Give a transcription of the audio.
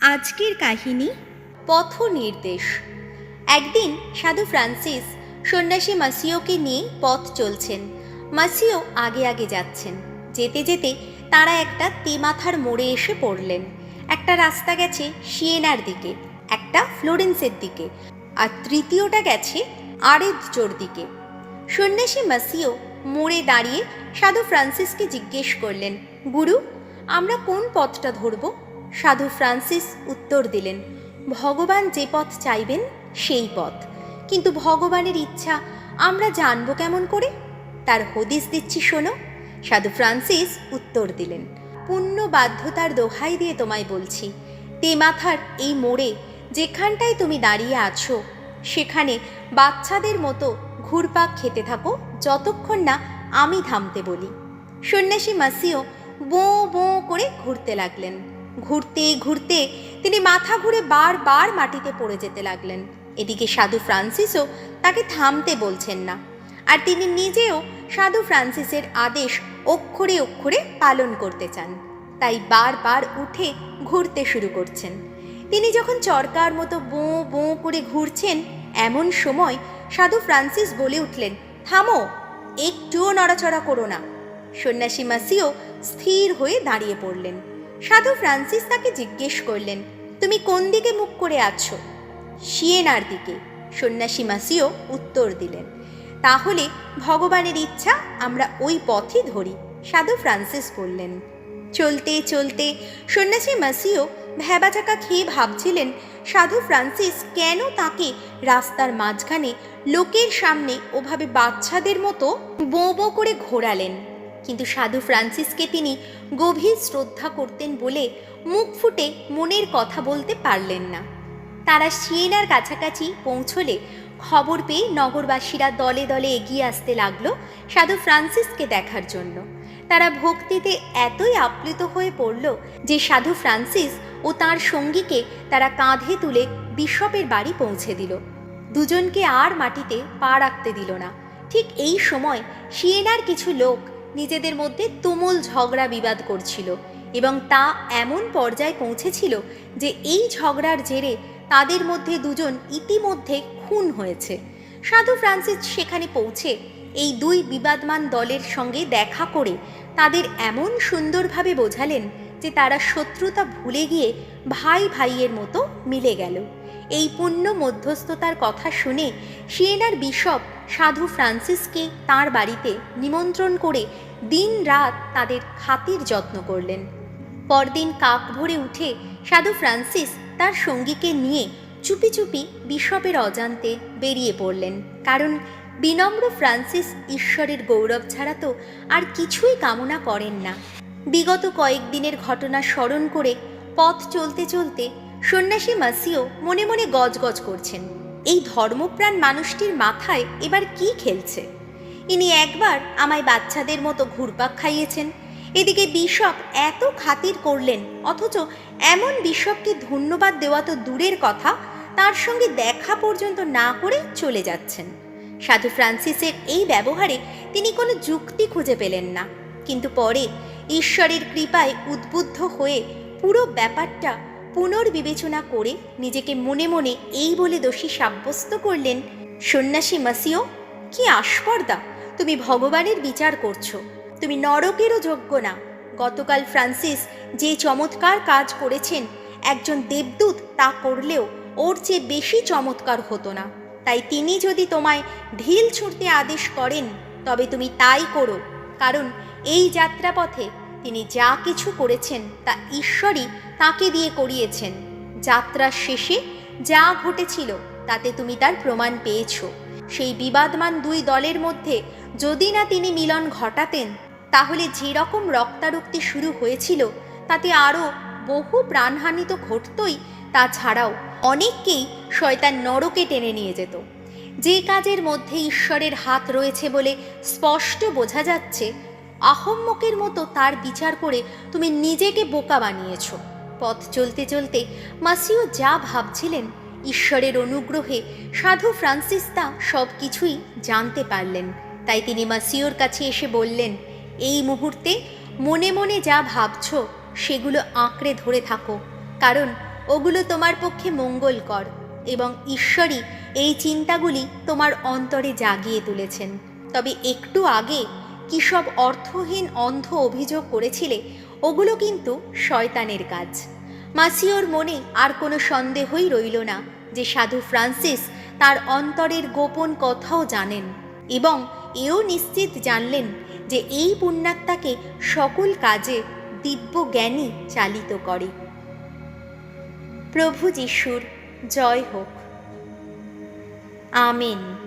আজকের কাহিনী পথ নির্দেশ একদিন সাধু ফ্রান্সিস সন্ন্যাসী মাসিওকে নিয়ে পথ চলছেন। মাসিও আগে আগে যাচ্ছেন। যেতে যেতে তারা একটা তেমাথার মোড়ে এসে পড়লেন। একটা রাস্তা গেছে সিয়েনার দিকে, একটা ফ্লোরেন্সের দিকে, আর তৃতীয়টা গেছে আরেদজোর দিকে। সন্ন্যাসী মাসিও মোড়ে দাঁড়িয়ে সাধু ফ্রান্সিসকে জিজ্ঞেস করলেন, গুরু, আমরা কোন পথটা ধরব? সাধু ফ্রান্সিস উত্তর দিলেন, ভগবান যে পথ চাইবেন, সেই পথ। কিন্তু ভগবানের ইচ্ছা আমরা জানব কেমন করে? তার হদিস দিচ্ছি শোনো। সাধু ফ্রান্সিস উত্তর দিলেন, পুণ্য বাধ্যতার দোহাই দিয়ে তোমায় বলছি তেমাথার এই মোড়ে যেখানটায় তুমি দাঁড়িয়ে আছো, সেখানে বাচ্চাদের মতো ঘুরপাক খেতে থাকো, যতক্ষণ না আমি থামতে বলি। সন্ন্যাসী মাসিও বোঁ বোঁ করে ঘুরতে লাগলেন। ঘুরতে ঘুরতে তিনি মাথা ঘুরে বারবার মাটিতে পড়ে যেতে লাগলেন। এদিকে সাধু ফ্রান্সিসও তাকে থামতে বলছেন না। আর তিনি নিজেও সাধু ফ্রান্সিসের আদেশ অক্ষরে অক্ষরে পালন করতে চান। তাই বারবার উঠে ঘুরতে শুরু করছেন। তিনি যখন চরকার মতো বোঁ বোঁ করে ঘুরছেন, এমন সময় সাধু ফ্রান্সিস বলে উঠলেন, থামো, একটুও নড়াচড়া করো না। সন্ন্যাসী মাসিও স্থির হয়ে দাঁড়িয়ে পড়লেন। সাধু ফ্রান্সিস তাকে জিজ্ঞেস করলেন, তুমি কোন দিকে মুখ করে আছো? সিয়েনার দিকে। সন্ন্যাসী মাসিও উত্তর দিলেন, তাহলে ভগবানের ইচ্ছা আমরা ওই পথই ধরি। সাধু ফ্রান্সিস বললেন, চলতে চলতে। সন্ন্যাসী মাসিও ভ্যাবাচাকা খেয়ে ভাবছিলেন, সাধু ফ্রান্সিস কেন তাকে রাস্তার মাঝখানে লোকের সামনে ওভাবে বাচ্চাদের মতো বো করে ঘোরালেন? কিন্তু সাধু ফ্রান্সিসকে তিনি গভীর শ্রদ্ধা করতেন বলে মুখ ফুটে মনের কথা বলতে পারলেন না। তারা সিয়েনার কাছাকাছি পৌঁছলে খবর পেয়ে নগরবাসীরা দলে দলে এগিয়ে আসতে লাগল সাধু ফ্রান্সিসকে দেখার জন্য। তারা ভক্তিতে এতই আপ্লুত হয়ে পড়ল যে সাধু ফ্রান্সিস ও তার সঙ্গীকে তারা কাঁধে তুলে বিশপের বাড়ি পৌঁছে দিল। দুজনকে আর মাটিতে পা রাখতে দিল না। ঠিক এই সময় সিয়েনার কিছু লোক নিজেদের মধ্যে তুমুল ঝগড়া বিবাদ করছিল এবং তা এমন পর্যায়ে পৌঁছেছিল যে এই ঝগড়ার জেরে তাদের মধ্যে দুজন ইতিমধ্যে খুন হয়েছে। সাধু ফ্রান্সিস সেখানে পৌঁছে এই দুই বিবাদমান দলের সঙ্গে দেখা করে তাদের এমন সুন্দরভাবে বোঝালেন যে তারা শত্রুতা ভুলে গিয়ে ভাই ভাইয়ের মতো মিলে গেল। এই পুণ্য মধ্যস্থতার কথা শুনে সিয়েনার বিশপ সাধু ফ্রান্সিসকে তার বাড়িতে নিমন্ত্রণ করে দিন রাত তাদের খাতির যত্ন করলেন। পরদিন কাক ভরে উঠে সাধু ফ্রান্সিস তার সঙ্গীকে নিয়ে চুপি চুপি বিশপের অজান্তে বেরিয়ে পড়লেন। কারণ বিনম্র ফ্রান্সিস ঈশ্বরের গৌরব ছাড়া তো আর কিছুই কামনা করেন না। বিগত কয়েকদিনের ঘটনা স্মরণ করে পথ চলতে চলতে সন্ন্যাসী মাসিও মনে মনে গজগজ করছেন। এই ধর্মপ্রাণ মানুষটির মাথায় এবার কি খেলছে? ইনি একবার আমায় বাচ্চাদের মতো ঘুরপাক খাইয়েছেন। এদিকে বিশপ এত খাতির করলেন, অথচ এমন বিশপকে ধন্যবাদ দেওয়া তো দূরের কথা, তার সঙ্গে দেখা পর্যন্ত না করে চলে যাচ্ছেন। সাধু ফ্রান্সিসের এই ব্যবহারে তিনি কোনো যুক্তি খুঁজে পেলেন না। কিন্তু পরে ঈশ্বরের কৃপায় উদ্বুদ্ধ হয়ে পুরো ব্যাপারটা পুনর্বিবেচনা করে নিজেকে মনে মনে এই বলে দোষী সাব্যস্ত করলেন, সন্ন্যাসী মাসিও, কি আস্পর্দা তুমি ভগবানের বিচার করছ। তুমি নরকেরও যোগ্য না। গতকাল ফ্রান্সিস যে চমৎকার কাজ করেছেন, একজন দেবদূত তা করলেও ওর চেয়ে বেশি চমৎকার হতো না। তাই তিনি যদি তোমায় ঢিল ছুঁড়তে আদেশ করেন, তবে তুমি তাই করো। কারণ এই যাত্রাপথে তিনি যা কিছু করেছেন তা ঈশ্বরই তাকে দিয়ে করিয়েছেন। যাত্রার শেষে যা ঘটেছিল, তাতে তুমি তার প্রমাণ পেয়েছ। সেই বিবাদমান দুই দলের মধ্যে যদি না তিনি মিলন ঘটাতেন, তাহলে যেরকম রক্তারক্তি শুরু হয়েছিল, তাতে আরও বহু প্রাণহানি তো ঘটতই তাছাড়াও অনেককেই শয়তান নরকে টেনে নিয়ে যেত। যে কাজের মধ্যে ঈশ্বরের হাত রয়েছে বলে স্পষ্ট বোঝা যাচ্ছে আহম্মকের মতো তার বিচার করে তুমি নিজেকে বোকা বানিয়েছ। পথ চলতে চলতে মাসিও যা ভাবছিলেন, ঈশ্বরের অনুগ্রহে সাধু ফ্রান্সিস তা সব কিছুই জানতে পারলেন। তাই তিনি মাসিওর কাছে এসে বললেন, এই মুহূর্তে মনে মনে যা ভাবছ সেগুলো আঁকড়ে ধরে থাকো, কারণ ওগুলো তোমার পক্ষে মঙ্গলকর এবং ঈশ্বরই এই চিন্তাগুলি তোমার অন্তরে জাগিয়ে তুলেছেন। তবে একটু আগে কী সব অর্থহীন অন্ধ অভিযোগ করেছিলে, ওগুলো কিন্তু শয়তানের কাজ। মাসিওর মনে আর কোনো সন্দেহই রইল না যে সাধু ফ্রান্সিস তার অন্তরের গোপন কথাও জানেন এবং এও নিশ্চিত জানলেন যে এই পুণ্যাত্মাকে সকল কাজে দিব্য জ্ঞানী চালিত করে। প্রভু যিশুর জয় হোক। আমেন।